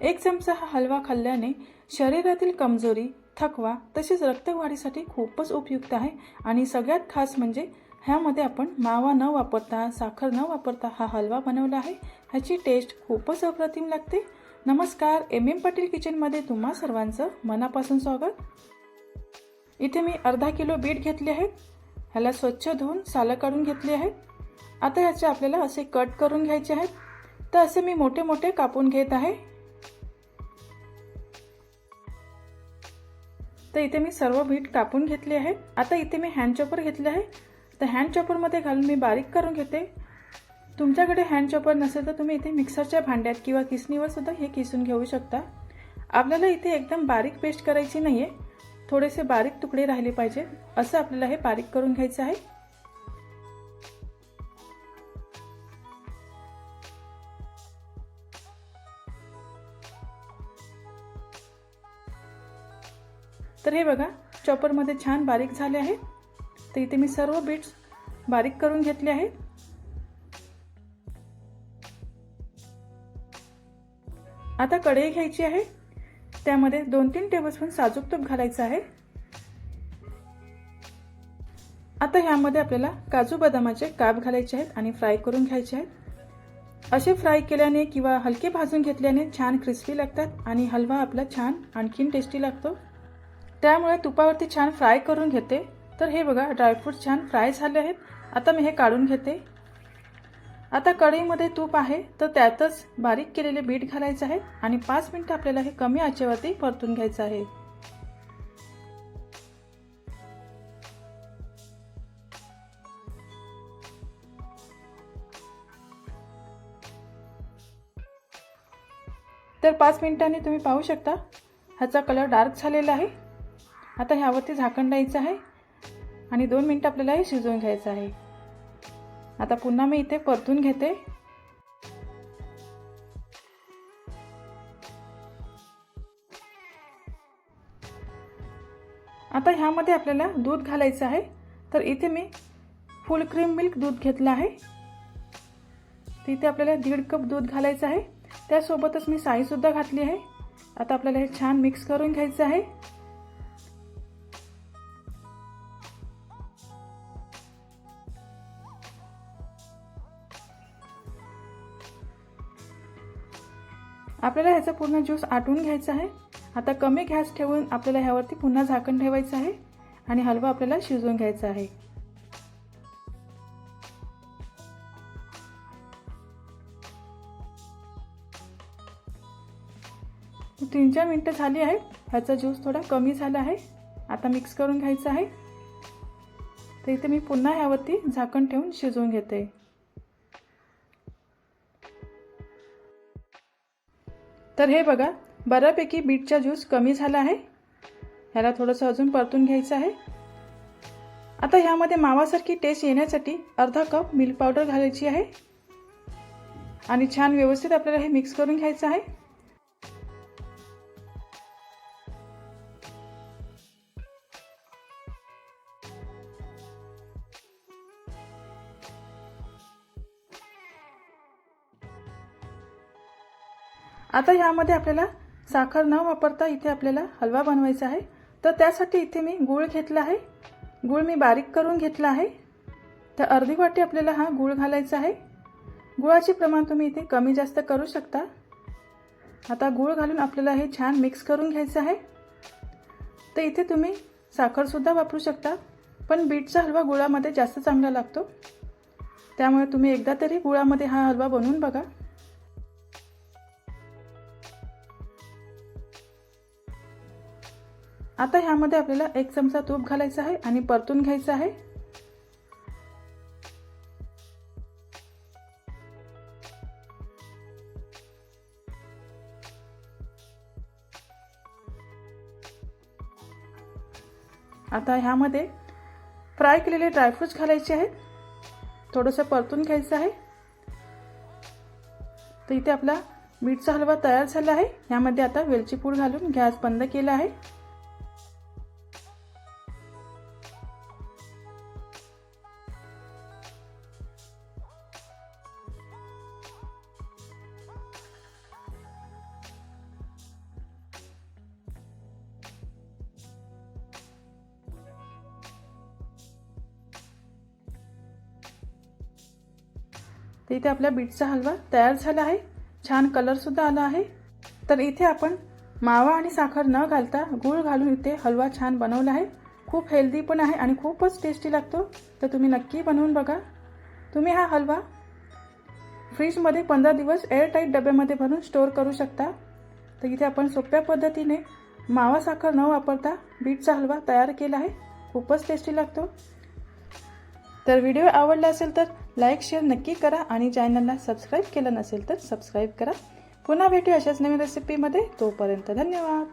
एक चमचा हा हलवा खाल्ल्याने शरीरातील कमजोरी थकवा तसेच रक्तवाढीसाठी खूपच उपयुक्त आहे आणि सगळ्यात खास म्हणजे ह्यामध्ये आपण मावा न वापरता साखर न वापरता हा हलवा बनवला आहे. ह्याची टेस्ट खूपच अप्रतिम लागते. नमस्कार एम एम पाटील किचनमध्ये तुम्हा सर्वांचं मनापासून स्वागत. इथे मी अर्धा किलो बीट घेतले आहेत. ह्याला स्वच्छ धुवून सालं काढून घेतली आहेत. आता ह्याचे आपल्याला असे कट करून घ्यायचे आहेत. तर असे मी मोठे मोठे कापून घेत आहे. तर इथे मी सर्व बीट कापून घेतले आहे. आता इथे मी हँड चॉपर घेतले आहे. तर हँड चॉपरमध्ये घालून मी बारीक करून घेते. तुमच्याकडे हँड चॉपर नसेल तर तुम्ही इथे मिक्सरच्या भांड्यात किंवा किसणीवर सुद्धा हे किसून घेऊ शकता. आपल्याला इथे एकदम बारीक पेस्ट करायची नाही आहे थोडेसे बारीक तुकडे राहिले पाहिजे. असं आपल्याला हे बारीक करून घ्यायचं आहे. तर हे बघा चॉपरमध्ये छान बारीक झाले आहे. तर इथे मी सर्व बीट्स बारीक करून घेतले आहेत आता कढई घ्यायची आहे. त्यामध्ये दोन तीन टेबलस्पून साजूक तूप घालायचं आहे. आता ह्यामध्ये आपल्याला काजू बदामाचे काप घालायचे आहेत आणि फ्राय करून घ्यायचे आहेत. असे फ्राय केल्याने किंवा हलके भाजून घेतल्याने छान क्रिस्पी लागतात आणि हलवा आपला छान आणखीन टेस्टी लागतो. त्यामुळे तुपावरती छान फ्राय करून घेते. तर हे बघा ड्रायफ्रूट छान फ्राय झाले आहेत. आता मी हे काढून घेते. आता कढईमध्ये तूप आहे तर त्यातच बारीक केलेले बीट घालायचं आहे आणि पाच मिनटं आपल्याला हे कमी आचेवरती परतून घ्यायचं आहे. तर पाच मिनिटांनी तुम्ही पाहू शकता ह्याचा कलर डार्क झालेला आहे. आता ह्यावरती झाकण द्यायचं आहे आणि दोन मिनटं आपल्याला हे शिजवून घ्यायचं आहे. आता पुन्हा मी इथे परतून घेते. आता ह्यामध्ये आपल्याला दूध घालायचं आहे. तर इथे मी फुल क्रीम मिल्क दूध घेतलं आहे. तिथे आपल्याला दीड कप दूध घालायचं आहे. त्यासोबतच मी साईसुद्धा घातली आहे. आता आपल्याला हे छान मिक्स करून घ्यायचं आहे. आपल्याला ह्याचा पूर्ण ज्यूस आटून घ्यायचा आहे. आता कमी गॅस ठेवून आपल्याला ह्यावरती पुन्हा झाकण ठेवायचं आहे आणि हलवा आपल्याला शिजवून घ्यायचा आहे. तीन चार मिनटं झाली आहेत. ह्याचा ज्यूस थोडा कमी झाला आहे. आता मिक्स करून घ्यायचा आहे. तर इथे मी पुन्हा ह्यावरती झाकण ठेवून शिजवून घेते. तर हे बघा बऱ्यापैकी बीटचा ज्यूस कमी झाला आहे. ह्याला थोडंसं अजून परतून घ्यायचं आहे. आता ह्यामध्ये मावासारखी टेस्ट येण्यासाठी अर्धा कप मिल्क पावडर घालायची आहे. आणि छान व्यवस्थित आपल्याला हे मिक्स करून घ्यायचं आहे. आता ह्यामध्ये आपल्याला साखर न वापरता इथे आपल्याला हलवा बनवायचा आहे. तर त्यासाठी इथे मी गूळ घेतला आहे. गूळ मी बारीक करून घेतला आहे. तर अर्धी वाटी आपल्याला हा गूळ घालायचा आहे. गुळाचे प्रमाण तुम्ही इथे कमी जास्त करू शकता. आता गूळ घालून आपल्याला हे छान मिक्स करून घ्यायचं आहे. तर इथे तुम्ही साखरसुद्धा वापरू शकता पण बीटचा हलवा गुळामध्ये जास्त चांगला लागतो. त्यामुळे तुम्ही एकदा तरी गुळामध्ये हा हलवा बनवून बघा. आता ह्यामध्ये आपल्याला एक चमचा तूप घालायचं आहे आणि परतून घ्यायचं आहे. आता ह्यामध्ये फ्राय केलेले ड्रायफ्रूट्स घालायचे आहेत. थोडंसं परतून घ्यायचं आहे. तर इथे आपला बीटचा हलवा तयार झाला आहे. यामध्ये आता वेलची पूड घालून गॅस बंद केला आहे. तर इथे आपला बीटचा हलवा तयार झाला आहे. छान कलरसुद्धा आला आहे. तर इथे आपण मावा आणि साखर न घालता गूळ घालून इथे हलवा छान बनवला आहे. खूप हेल्दी पण आहे आणि खूपच टेस्टी लागतो. तर तुम्ही नक्की बनवून बघा. तुम्ही हा हलवा फ्रीजमध्ये पंधरा दिवस एअरटाईट डब्यामध्ये भरून स्टोअर करू शकता. तर इथे आपण सोप्या पद्धतीने मावा साखर न वापरता बीटचा हलवा तयार केला आहे. खूपच टेस्टी लागतो. तर व्हिडिओ आवडला असेल तर लाईक शेअर नक्की करा आणि चॅनलला सबस्क्राईब केलं नसेल तर सबस्क्राईब करा. पुन्हा भेटू अशाच नवीन रेसिपीमध्ये तोपर्यंत धन्यवाद.